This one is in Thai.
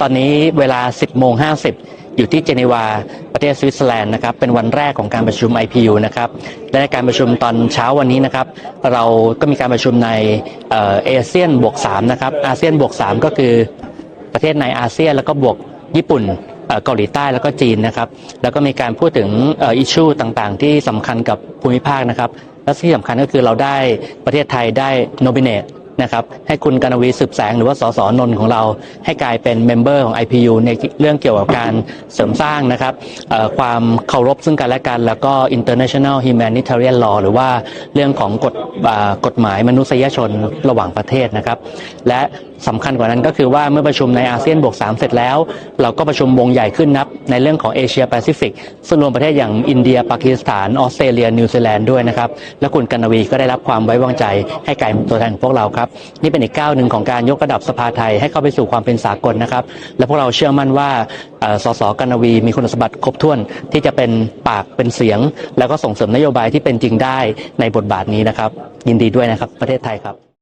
ตอนนี้เวลา 10โมง50 อยู่ที่เจนีวา ประเทศสวิตเซอร์แลนด์นะครับ เป็นวันแรกของการประชุม IPU นะครับ และในการประชุมตอนเช้าวันนี้นะครับ เราก็มีการประชุมในเอเอเชียนบวก3นะครับ อาเซียนบวก3ก็คือประเทศในอาเซียนแล้วก็บวกญี่ปุ่นเกาหลีใต้แล้วก็จีนนะครับ แล้วก็มีการพูดถึงอิชชูต่างๆ ที่สำคัญกับภูมิภาคนะครับ และที่สำคัญก็คือเราได้ประเทศไทยได้โนบิเนต นะครับให้คุณกนวีสืบแสงหรือว่าสสนน์ของเราให้กลายเป็นเมมเบอร์ของ IPU ในเรื่องเกี่ยวกับการเสริมสร้างนะครับความเคารพซึ่งกันและกัน แล้วก็ international humanitarian law หรือว่าเรื่องของกฎกฎหมายมนุษยชนระหว่างประเทศนะครับ และสำคัญกว่านั้นก็คือว่าเมื่อประชุมในอาเซียนบวก3เสร็จแล้ว เราก็ประชุมวงใหญ่ขึ้นนับ ในเรื่องของเอเชียแปซิฟิกซึ่งรวมประเทศอย่างอินเดียปากีสถานออสเตรเลีย นิวซีแลนด์ด้วยนะครับ และคุณกนวีก็ได้รับความไว้วางใจให้กลายเป็นตัวแทนของพวกเราครับ นี่เป็นอีกก้าวหนึ่งของการยกระดับสภาไทยให้เข้าไปสู่ความเป็นสากลนะครับ และพวกเราเชื่อมั่นว่าสสกนวีมีคุณสมบัติครบถ้วนที่จะเป็นปากเป็นเสียง แล้วก็ส่งเสริมนโยบายที่เป็นจริงได้ในบทบาทนี้นะครับ ยินดีด้วยนะครับประเทศไทยครับ